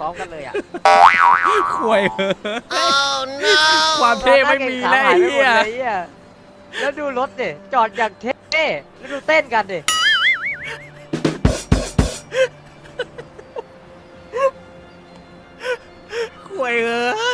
พร้อมกันเลยอะข่วยเออความเท่ไม่มีแล้วไอ้เหี้ยหาไปหมดเลยอะแล้วดูรถดิจอดอย่างเท่แล้วดูเต้นกันดิข่วยเออค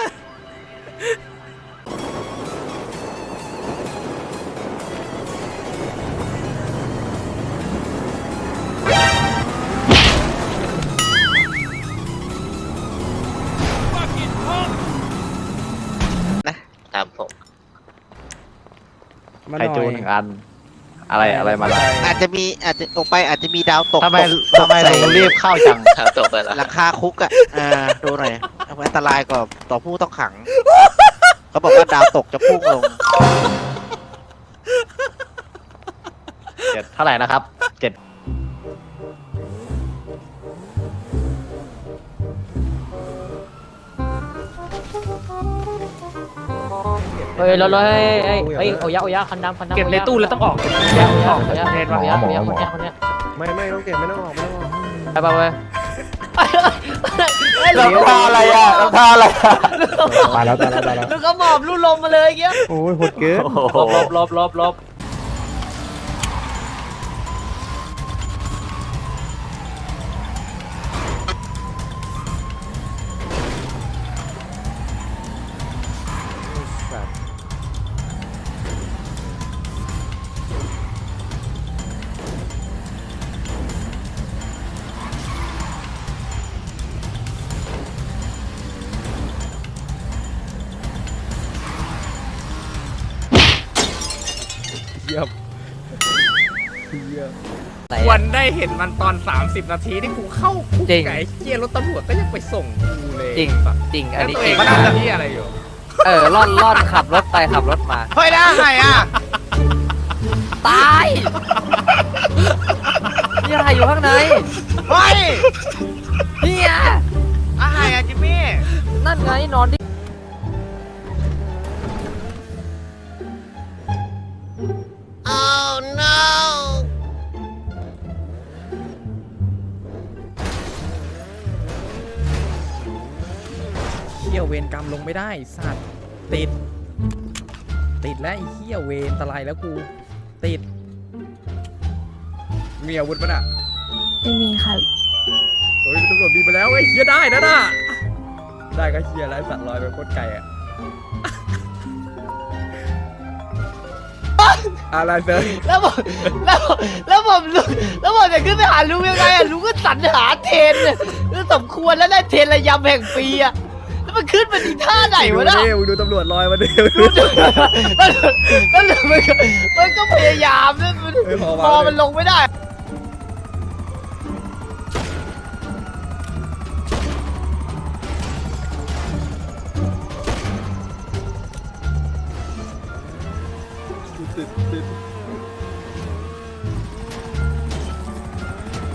จูนหนึ่งอัน อะไรอะไรมาละอาจจะมีอาจจะตกไปอาจจะมีดาวตกทำไมตกทำไมตกลุใส่งรีบเข้าจังครับจบไปแล้วหลังคาคุกอะอ่าดูหน่อยอันตรายกว่าต่อผู้ต้องขัง เขาบอกว่าดาวตกจะพุ่งลง เจ็ดเท่าไหร่นะครับ เจ็ดเฮ้ยรถรถเฮ้ยเฮ้ยเฮ้ยโอยะโอยะคันดำคันดำเก็บในตู้แล้วต้องออกโอยะโอยะโอยะโอยะโอยะโอยะคนเนี้ยคนเนี้ยไม่ไม่ต้องเก็บไม่ต้องออกไม่ต้องออกไปไปไปรองเท้าอะไรอะรองเท้าอะไรอะตายแล้วตายแล้วตายแล้วแล้วก็หมอบลู่ลมมาเลยเงี้ยโอ้ยโหดเกินโอ้โหลบลบลบ ลบเยี่ยมควรได้เห็นมันตอน 30 นาทีที่กูเข้าคุกไก่เกียรถตำรวจก็ยังไปส่งกูเลยจริงสัตว์จริง อัแล้นวนี้ตัวจเอริงงก็ทำที่อะไรอยู่เออล่อนล่อนขับรถไปขับรถมา เฮ้ยนะไงอะตายนี่อะไรอยู่ข้างในเฮ้ยเนี่ยอะไรอะจิมมี่นั่นไงนอน รกรรมลงไม่ได้สัตว์ติด ติดแล้วไอ้เฮียเวรตะไลแล้วกู ติด มีอาวุธปะน่ะไม่มีค่ะเฮ้ยตำรวจมีไปแล้วเฮ้ยเฮียได้นะน่ะได้ก็เฮียแล้วไอ้สัตว์ลอยไปโคตรไกลอะอะไรเซอร์แล้วผมแล้วผมแล้วผมลุกแล้วผมจะขึ้นไปหาลุงยังไงอะลุงก็สรรหาเทรนเนี่ยแล้วสมควรแล้วได้เทรนระยำแห่งปีอะแล้ว มันขึ้นมาดีท่าไหนวะดูเนาะดิมึงดูตำรวจลอยมาดิแล้วแล้วแล้วมันก็มันก็พยายามนะมันเฮ้ยพอพอวะมันลงไม่ได้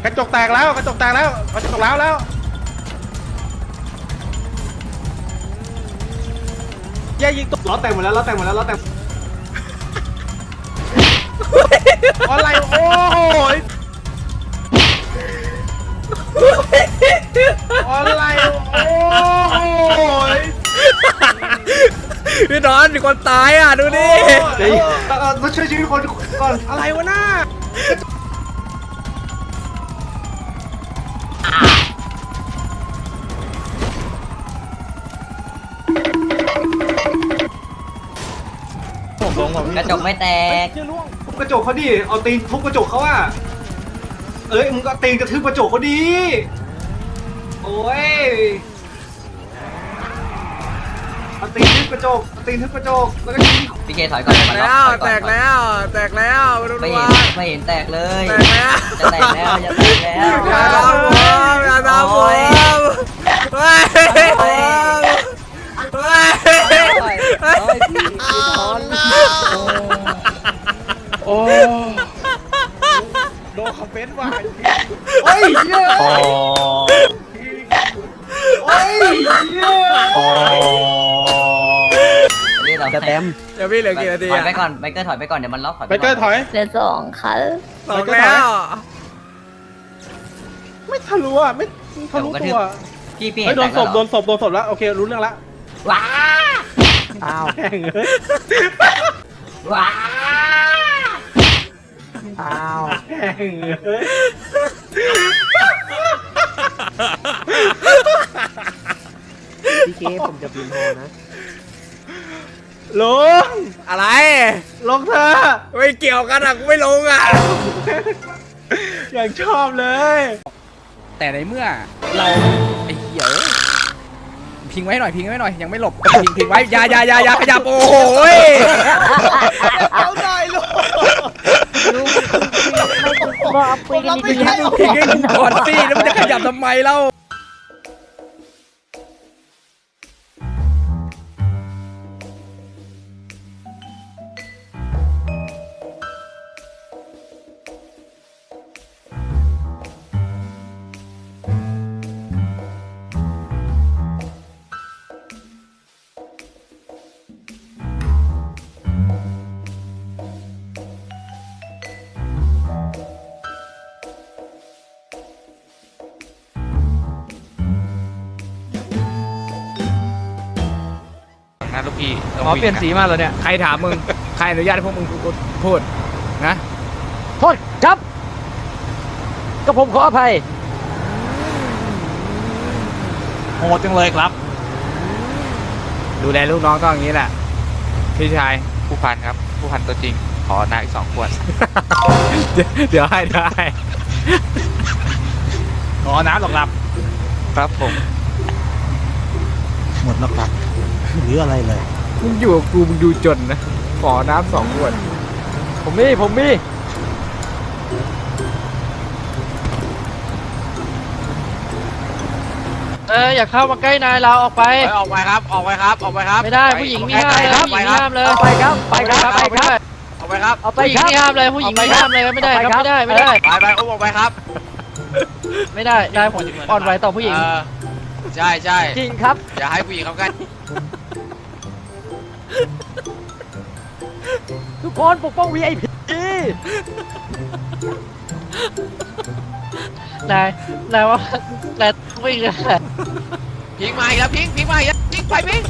กระจกแตกแล้วกระจกแตกแล้วกระจกแล้วแล้ว แย่ยิงตกล้อแตกหมดแล้วล้อแตกหมดแล้วล้อแตกอะไรโอ้ยอะไรโอ้ยพี่นอนมีคนตายอะดูดิเดี๋ยวเราช่วยชีวิตคนก่อนอะไรวะน้า จกไม่แตกทุบกระจกเขาดิ เอาตีนทุบกระจกเขาอะเอ้ยมึงก็ตีนกระทืบกระจกเขาดีโอ้ยเอาตีนทุบกระจกเอาตีนทุบกระจก แล้วก็ยิงพี่เกถอยก่อนแตกแล้ว แตกแล้วแตกแล้วไม่ต้องไม่ว่าเห็นไม่เห็นแตกเลย แตกแล้วจะแตกแล้ว จะแตกแล้ว อย่าทำผมอย่าทำผมเฮ้ยเฮ้ยเฮ้ย โอ้ยพี่พี่ถอนโอ้โดนคอมเมนต์ว่ะเฮ้ยเหี้ยโอ้เฮ้ยเหี้ยโอ้นี่เราจะเต็มเดี๋ยวพี่เหลือกี่นาทีถอยอะไปก่อนไบเกอร์ถอยไปก่อนเดี๋ยวมันล็อกถอยไปเกอร์ถอย เหลือสองค่ะสองแล้ว ไม่ทะลุอะไม่ทะลุตัวพี่พี่เฮ้ยโดนศพโดนศพโดนศพแล้วโอเครู้เรื่องละว้าอ้าวแม่งเอ้ยว้า อ้าวแม่งเอ้ยพี่เคผมจะบินโฮนะ ลุงอะไร ลงเธอะไม่เกี่ยวกันอะกูไม่ลงอะอย่างชอบเลย แต่ในเมื่อเราไอ้เหี้ยเอ้ยพิงไว้หน่อยพิงไว้หน่อยยังไม่หลบพิงพิงไว้อย่าอย่าอย่าอย่าขยับโอ้โหย เอาหน่อยลู กบอกคุยกันผมรับไม่ดีๆได้นะพิงให้กูก่อนสิแล้วมันจะขยับทำไมเล่า นะลูกพี่ขอเปลี่ยนสีมาแล้วเนี่ยใครถามมึง ใครอนุญาตให้พวกมึงพูดนะโทษครับ ก็ผมขออภัยโหดจังเลยครับ ดูแลลูกน้องต้องอย่างนี้แหละพี่ชาย ผู้พันครับ ผู้พันตัวจริง ขอนาอีกสองขวด เดี๋ยวเดี๋ยวให้เดี๋ยวให้ขอน้ำหลอกหลับ ครับผม หมดแล้วครับหรืออะไรเลย มึงอยู่กับกูมึงดูจนนะ ขอน้ำสองขวด ผมมีผมมีเอออย่าเข้ามาใกล้นายเราออกไป ออกไปครับ ออกไปครับ ออกไปครับไม่ได้ผู้หญิงมีห้ามเลยผู้หญิงมีห้ามเลยไปครับไปครับไปครับออกไปครับเอาไปผู้หญิงครับมีห้ามเลยผู้หญิงมีห้ามเลยไม่ได้ครับไม่ได้ไม่ได้ไปไปอุ้มออกไปครับ ไม่ได้นายผมอ่อนไหวต่อผู้หญิงเออใช่ใช่จริงครับอย่าให้ผู้หญิงเขากัน ทุกคนปกป้อง VIP นายนายว่านายวิ่งเลยพิงมาอีกแล้วพิงพิงมาอีกแล้วพิงไปพิง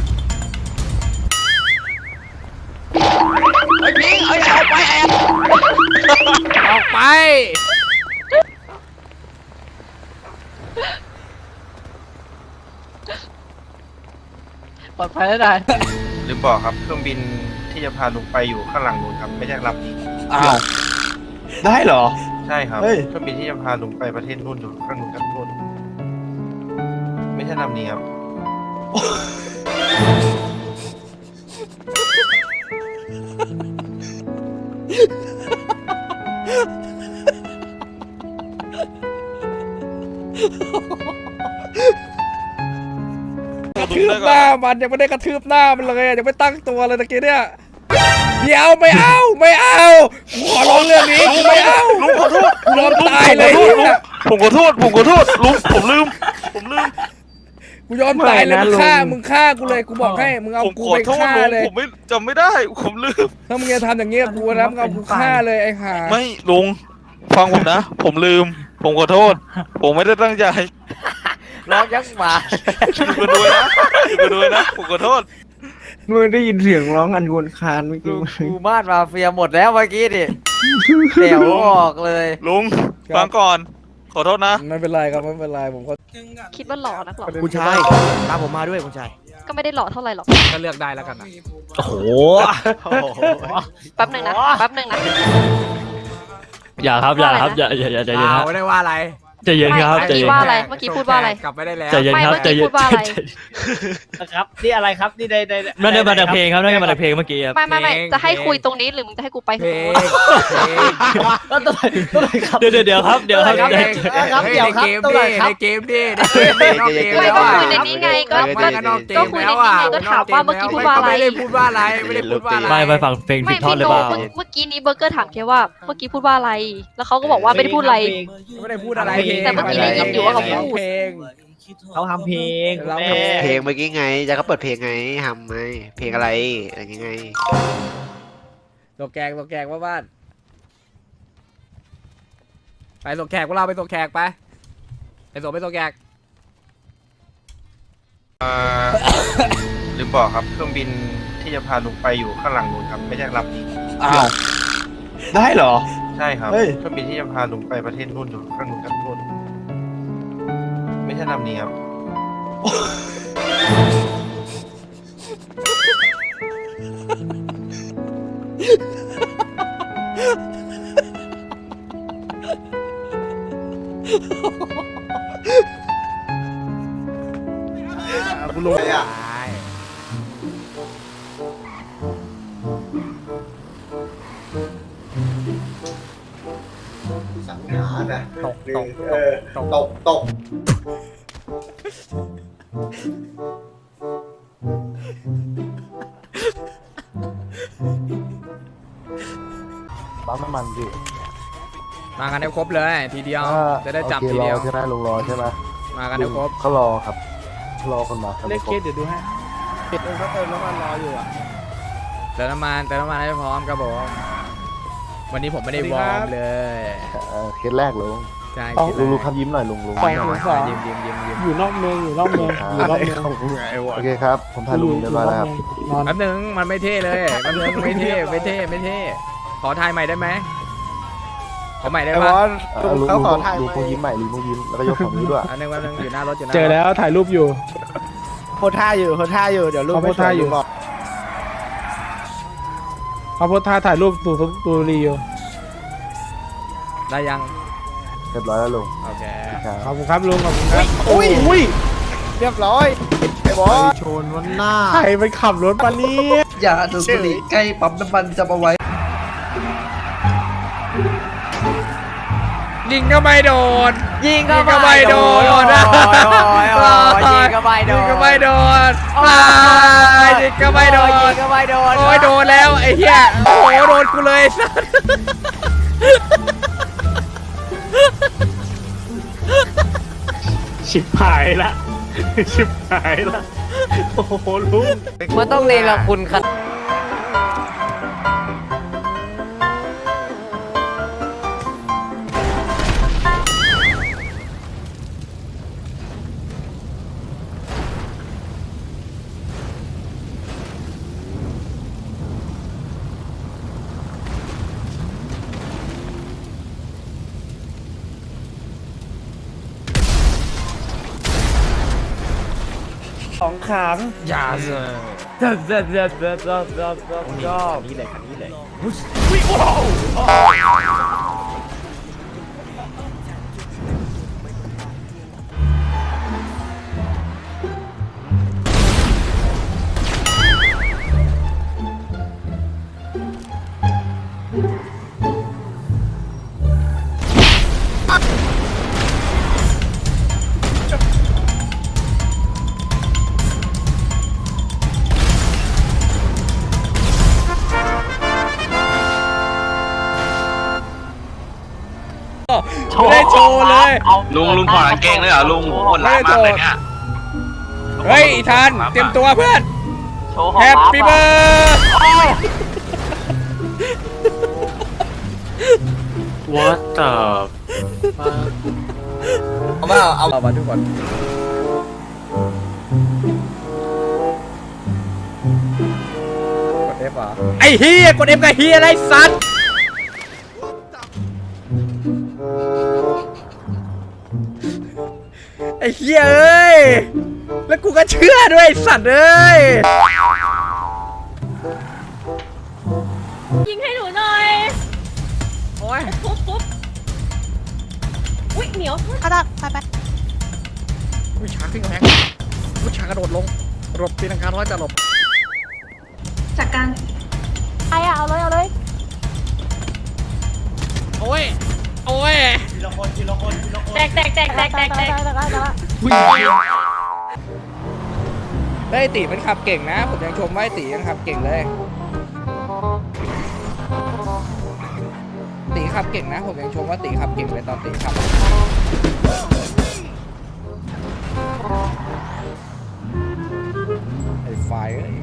ไอ้ยพิงเอ้ยเอาไปแอบออกไป ปลอดภัยแล้วนาย ลืมบอกครับเครื่องบิน ที่จะพาลุงไปอยู่ข้างหลังนู้นครับไม่ใช่ลำนี้อ้าว ได้เหรอ ใช่ครับเครื่องบินที่จะพาลุงไปประเทศนู่นอยู่ข้างนู้นครับนู่นไม่ใช่ลำนี้ครับกระทืบหน้ามันยังไม่ได้กระทืบหน้ามันเลยอะยังไม่ตั้งตัวเลยตะกี้เนี่ย เดี๋ยวไม่เอาไม่เอากูขอร้องเรื่องนี้กูไม่เอาลุงขอโทษกูยอมตายเลยเนี่ยผมขอโทษผมขอโทษลุงผมลืม ผมลืมกูยอมตายเลยมึงฆ่ามึงฆ่ากูเลยกูบอกให้มึงเอาผมกูขอไปโทษฆ่าลุงเลยผมไม่จำไม่ได้ผมลืมถ้ามึงจะทำอย่างเงี้ยกูนะมึงเอากูฆ่าเลยไอ้ห่าไม่ลุงฟังผมนะ ผมลืม ผมขอโทษ ผมไม่ได้ตั้งใจร้องยักษ์หมาอยู่กันด้วยนะอยู่กันด้วยนะผมขอโทษ มึงได้ยินเสียงร้องอันวนคานเมื่อกี้กูมาดมาเฟียหมดแล้วเมื่อกี้ดิเดี๋ยวออกเลย ลุงฟังก่อน ขอโทษนะ ไม่เป็นไรครับไม่เป็นไรผมก็คิดว่าหล่อนักหรอคุณชายตามผมมาด้วยคุณชายก็ไม่ได้หล่อเท่าไหร่หรอกก็เลือกได้แล้วกันนะโอ้โห แป๊บหนึ่งนะแป๊บหนึ่งนะ อย่าครับอย่าครับอย่าอย่าอย่าใจเย็นครับไม่ได้ว่าอะไร ใจเย็นครับไม่ใจเมื่อกี้เย็นว่าคอะไรรับเมื่อกี้พูดว่าอะไร กลับไม่ได้แล้วใจเย็นครับไม่ใจเย็นเมื่อกี้พูดว่าอะไรครับ นี่อะไรครับ นี่ในในนั่นได้มาจากเพลงครับนั่นได้มาจากเพลงเมื่อกี้ครับไม่ไม่ไม่จะให้คุยตรงนี้หรือมึงจะให้กูไปเพลงก็ตัวไหนตัวไหนครับ เดี๋ยวเดี๋ยวเดี๋ยวครับเดี๋ยวครับครับเดี๋ยวครับเดี๋ยวครับในเกมตรงดิไหนครับ ในเกมดิในเกมดินอกเกมไม่แล้วก็อะคุยในนี้ไงก็ไม่ก็ก็นอกเกก็มคุยในแล้วนี้อะไงก็ถามว่าเมื่อกี้พูดว่าอะไร ไม่ได้พูดว่าอะไรไม่ได้พูดว่าอะไร ไม่ไปฟังเพลงผิไม่ดท่อนพี่หรือโนเปล่า เมื่อเมื่อกี้นี้เบอร์เกอร์ถามแค่ว่า เมื่อกี้พูดว่าอะไร แล้วเขาก็บอกว่าไม่ได้พูดอะไร ไม่ได้พูดอะไรแต่เมื่อกี้ได้ยินอยู่ว่าเขาพูดเพลงเขาทำเพลงเราแม่เพลงเมื่อกี้ไงจะเขาเปิดเพลงไงทำไงเพลงอะไรอะไรยังไงตัวแกงตัวแกงว่าบ้านไปส่งแขกพวกเราไปส่งแขกไปไปส่งไปส่งแขกลืมบอกครับเครื่องบินที่จะพาลุงไปอยู่ข้างหลังนู้นครับไม่ใช่ลำนี้อ้าว ได้เหรอ ใช่ครับเฮ้ย เครื่องบินที่จะพาลุงไปประเทศนู่นอยู่ข้างนู้นครับนู่น ไม่ใช่ลำนี้ครับ คุณลุงสังหารนะตกตก เออตกตก ปั๊มน้ำมันพี่มากันให้ครบเลยทีเดียวจะได้จับทีเดียวใช่ไหมลุงรอใช่ไหมมากันให้ครบเขารอครับรอคนมาเลขเคสเดี๋ยวดูให้เออเขาเติมน้ำมันรออยู่อะเติมน้ำมันเติมน้ำมันให้พร้อมครับผมวันนี้ผมไม่ได้วอร์มเลยเคสแรกลุงใช่ลุงลุงครับยิ้มหน่อยลุงลุงสองศูนย์สองยิ้มยิ้มยิ้มยิ้มอยู่นอกเมืองอยู่นอกเมืองอยู่นอกเมืองโอเคครับผมถ่ายรูปเรียบร้อยแล้วครับนอนแป๊บนึงมันไม่เท่เลยแป๊บนึงไม่เท่ไม่เท่ไม่เท่ ขอถ่ายใหม่ได้ไหมขอใหม่ได้ปะเอ่อลุงลุงต้องลุงต้องยิ้มใหม่ลุงต้องยิ้มแล้วก็ยกของนี้ด้วยอันนึงแป๊บนึงอยู่หน้ารถอยู่หน้ารถเจอแล้วถ่ายรูปอยู่โคท่าอยู่โคท่าอยู่เดี๋ยวลูกเขาโพสท่าอยู่ บอกเขาโพสท่าถ่ายรูปตูตูรีอยู่ได้ยังเรียบร้อยแล้วลุงโอเคครับขอบคุณครับลุงขอบคุณครับอุ้ยเรียบร้อยไอ้บอสชนวันหน้า ใครไปขับรถมาเนี่ยอย่าดูดบุหรี่ใกล้ปั๊มน้ำมันจะเอาไว้ ยิงก็ไม่โดน ยิงยิงก็ก็ไม่ไม่โดโดนนโอ้โอ้โหยยิงก็ไม่โดยินงก็ไม่โดนโอ้ตายยิงก็ไม่โดยินงก็ไม่โดนโอ้ยโดนแล้วไอ้เหี้ยโอ้โหโดนกูเลยไอ้สัสชิบหายละ ชิบหายละ โอ้โหลุงมันต้องเนรคุณขนา อย่าเลยเจ็บเจ็บเจ็บเจ็บเจ็บเจ็บเจ็บชอบนี่เลยคันนี้เลยไม่ ลยลุงลุงถอดกางเกงเลยเหรอลุงโหดร้ายมากเลยเนี่ยเฮ้ยอีทันเตรียมตัวเพื่อนแฮปปี้เบิร์ด What the เอามาเอาเอามาทุกคนกด F เหรอไอ้เฮียกด F กับเฮียอะไรสัตว์ ไอ้เฮียเอ้ย แล้วกูก็เชื่อด้วยไอ้สัตว์เอ้ย ยิงให้หนูหน่อยโอ้ยปุ๊บปุ๊บอุ้ยเหนียวเอาต่อไปไปผู้ชายขึ้นกำแพงผู้ชายกระโดดลงหลบตีลังการ้อยจะหลบจากการไปอะเอาเลยเอาเลยโอ้ย โอ้ย แตกแตกแตกแตกแตกแตกได้ยตีมันขับเก่งนะ ผมยังชมว่าไอ้ตียังขับเก่งเลย ตีขับเก่งนะ ผมยังชมว่าตีขับเก่งเลยตอนตีขับ ไอ้ไฟเอ้ย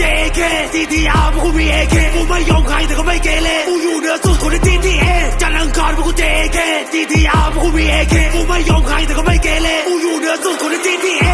DK 啲啲啊，冇個 VK，冇乜用係定個咩嘅咧？冇用嘅做錯啲 DTA，真能幹冇個 DK 啲啲啊，冇個 VK，冇乜用係定個咩嘅咧？冇用嘅做錯啲 DTA。